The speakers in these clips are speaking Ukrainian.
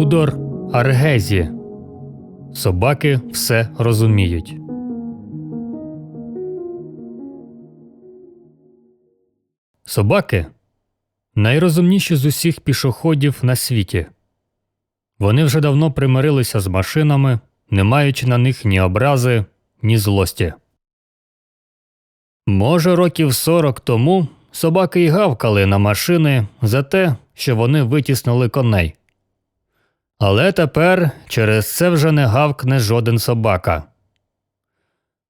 Тудор Аргезі. Собаки все розуміють. Собаки найрозумніші з усіх пішоходів на світі. Вони вже давно примирилися з машинами, не маючи на них ні образи, ні злості. Може, років сорок тому собаки й гавкали на машини за те, що вони витіснили коней. Але тепер через це вже не гавкне жоден собака.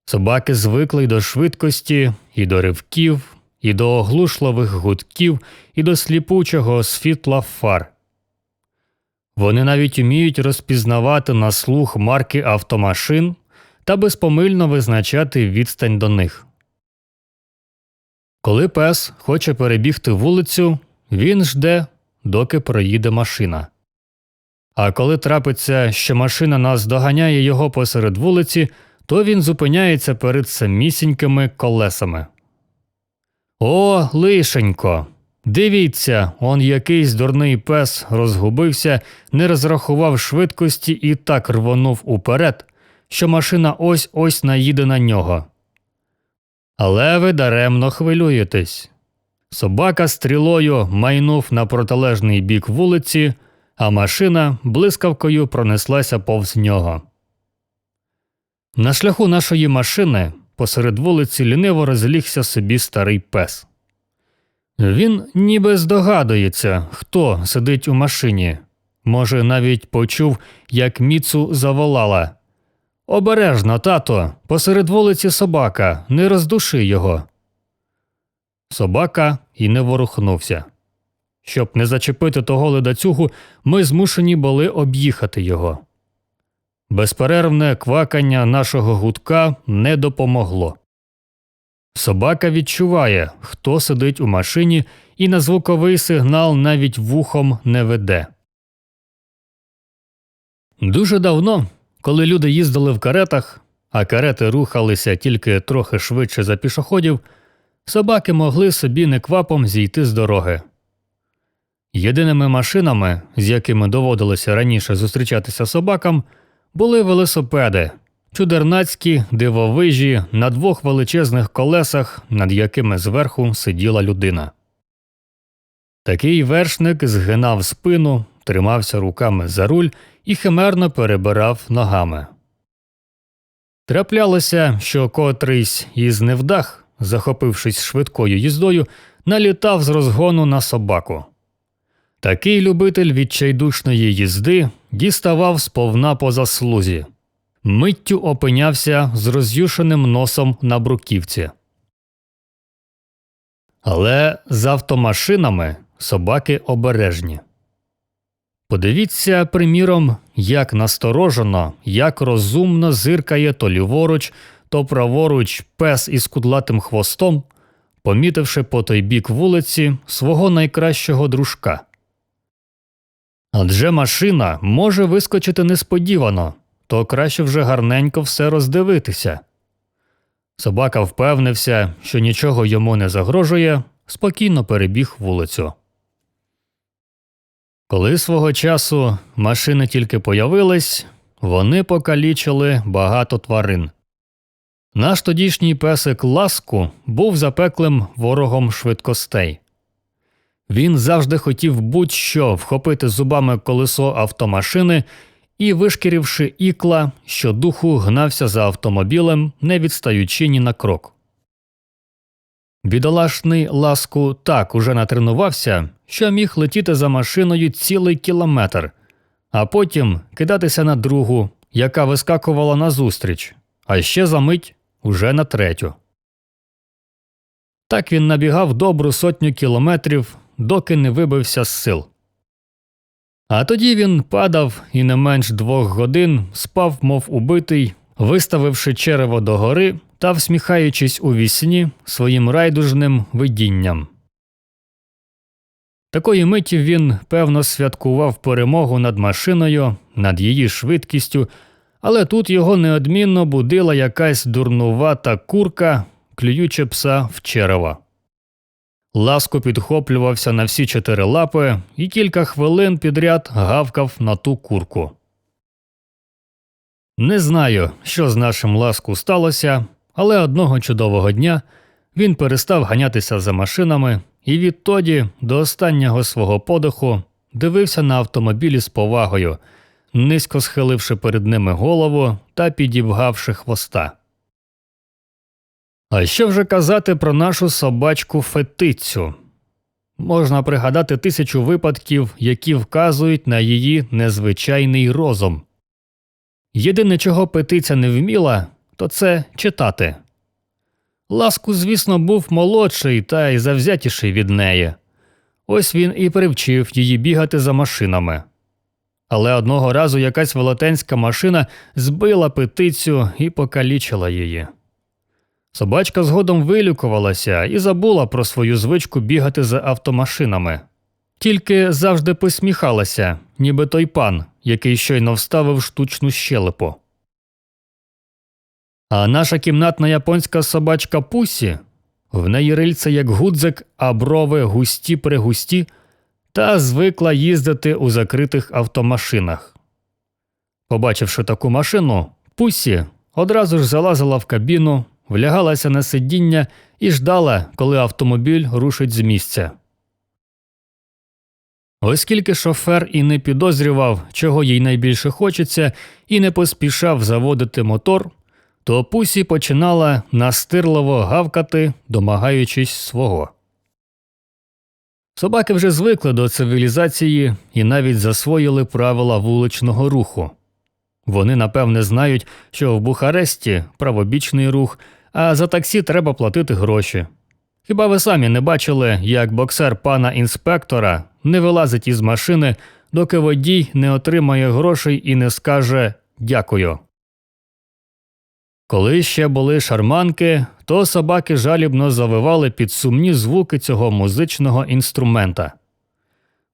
Собаки звикли й до швидкості, і до ривків, і до оглушливих гудків, і до сліпучого світла фар. Вони навіть уміють розпізнавати на слух марки автомашин та безпомильно визначати відстань до них. Коли пес хоче перебігти вулицю, він жде, доки проїде машина. А коли трапиться, що машина нас доганяє його посеред вулиці, то він зупиняється перед самісінькими колесами. О, лишенько! Дивіться, он якийсь дурний пес розгубився, не розрахував швидкості і так рвонув уперед, що машина ось ось наїде на нього. Але ви даремно хвилюєтесь. Собака стрілою майнув на протилежний бік вулиці, а машина блискавкою пронеслася повз нього. На шляху нашої машини посеред вулиці ліниво розлігся собі старий пес. Він ніби здогадується, хто сидить у машині. Може, навіть почув, як Міцу заволала. Обережно, тато, посеред вулиці собака, не роздуши його. Собака і не ворухнувся. Щоб не зачепити того ледацюгу, ми змушені були об'їхати його. Безперервне квакання нашого гудка не допомогло. Собака відчуває, хто сидить у машині, і на звуковий сигнал навіть вухом не веде. Дуже давно, коли люди їздили в каретах, а карети рухалися тільки трохи швидше за пішоходів, собаки могли собі неквапом зійти з дороги. Єдиними машинами, з якими доводилося раніше зустрічатися собакам, були велосипеди, чудернацькі дивовижі на двох величезних колесах, над якими зверху сиділа людина. Такий вершник згинав спину, тримався руками за руль і химерно перебирав ногами. Траплялося, що котрийсь із невдах, захопившись швидкою їздою, налітав з розгону на собаку. Такий любитель відчайдушної їзди діставав сповна по заслузі, миттю опинявся з роз'юшеним носом на бруківці. Але з автомашинами собаки обережні. Подивіться, приміром, як насторожено, як розумно зиркає то ліворуч, то праворуч пес із кудлатим хвостом, помітивши по той бік вулиці свого найкращого дружка. Адже машина може вискочити несподівано, то краще вже гарненько все роздивитися. Собака впевнився, що нічого йому не загрожує, спокійно перебіг вулицю. Коли свого часу машини тільки появились, вони покалічили багато тварин. Наш тодішній песик Ласку був запеклим ворогом швидкостей. Він завжди хотів будь-що вхопити зубами колесо автомашини і, вишкіривши ікла, щодуху гнався за автомобілем, не відстаючи ні на крок. Бідолашний ласку так уже натренувався, що міг летіти за машиною цілий кілометр, а потім кидатися на другу, яка вискакувала назустріч, а ще за мить уже на третю. Так він набігав добру сотню кілометрів, доки не вибився з сил. А тоді він падав і не менш двох годин спав, мов убитий, виставивши черево догори та всміхаючись у вісні своїм райдужним видінням. Такої миті він, певно, святкував перемогу над машиною, над її швидкістю, але тут його неодмінно будила якась дурнувата курка, клюючи пса в черево. Ласко підхоплювався на всі чотири лапи і кілька хвилин підряд гавкав на ту курку. Не знаю, що з нашим ласку сталося, але одного чудового дня він перестав ганятися за машинами і відтоді до останнього свого подиху дивився на автомобілі з повагою, низько схиливши перед ними голову та підібгавши хвоста. А що вже казати про нашу собачку фетицю? Можна пригадати тисячу випадків, які вказують на її незвичайний розум. Єдине, чого петиця не вміла, то це читати. Ласку, звісно, був молодший та й завзятіший від неї. Ось він і привчив її бігати за машинами. Але одного разу якась велетенська машина збила петицю і покалічила її. Собачка згодом вилікувалася і забула про свою звичку бігати за автомашинами. Тільки завжди посміхалася, ніби той пан, який щойно вставив штучну щелепу. А наша кімнатна японська собачка Пусі в неї рильце як гудзик, а брови густі пригусті, та звикла їздити у закритих автомашинах. Побачивши таку машину, Пусі одразу ж залазила в кабіну, влягалася на сидіння і ждала, коли автомобіль рушить з місця. Оскільки шофер і не підозрював, чого їй найбільше хочеться, і не поспішав заводити мотор, то Пусі починала настирливо гавкати, домагаючись свого. Собаки вже звикли до цивілізації і навіть засвоїли правила вуличного руху. Вони напевне знають, що в Бухаресті правобічний рух, а за таксі треба платити гроші. Хіба ви самі не бачили, як боксер пана інспектора не вилазить із машини, доки водій не отримає грошей і не скаже дякую. Коли ще були шарманки, то собаки жалібно завивали під сумні звуки цього музичного інструмента.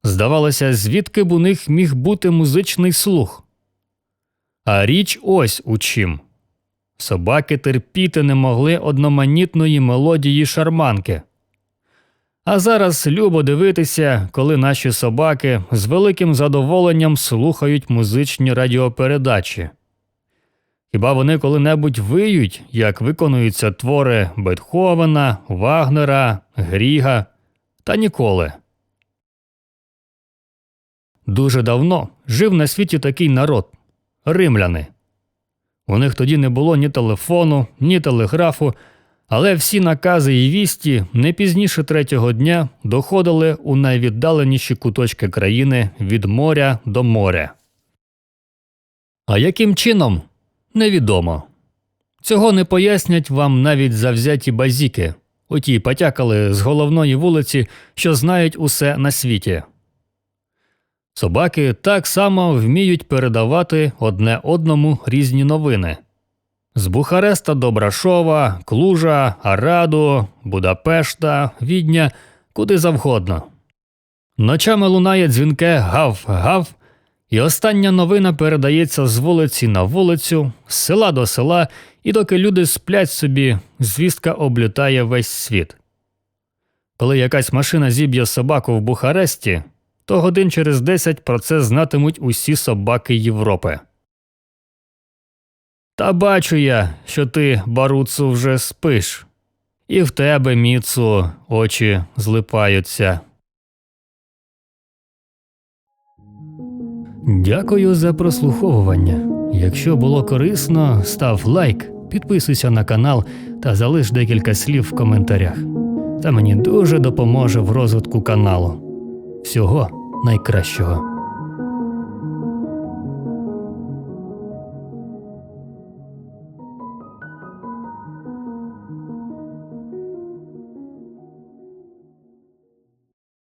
Здавалося, звідки б у них міг бути музичний слух. А річ ось у чим. Собаки терпіти не могли одноманітної мелодії шарманки. А зараз любо дивитися, коли наші собаки з великим задоволенням слухають музичні радіопередачі. Хіба вони коли-небудь виють, як виконуються твори Бетховена, Вагнера, Гріга та ніколи. Дуже давно жив на світі такий народ римляни. У них тоді не було ні телефону, ні телеграфу, але всі накази і вісті не пізніше третього дня доходили у найвіддаленіші куточки країни від моря до моря. А яким чином? Невідомо. Цього не пояснять вам навіть завзяті базіки, оті потякали з головної вулиці, що знають усе на світі. Собаки так само вміють передавати одне одному різні новини. З Бухареста до Брашова, Клужа, Араду, Будапешта, Відня, куди завгодно. Ночами лунає дзвінке гав-гав, і остання новина передається з вулиці на вулицю, з села до села, і доки люди сплять собі, звістка облітає весь світ. Коли якась машина зіб'є собаку в Бухаресті, то годин через десять про це знатимуть усі собаки Європи. Та бачу я, що ти, Баруцу, вже спиш, і в тебе, Міцу, очі злипаються. Дякую за прослуховування. Якщо було корисно, став лайк, підписуйся на канал та залиш декілька слів в коментарях. Це мені дуже допоможе в розвитку каналу. Всього найкращого.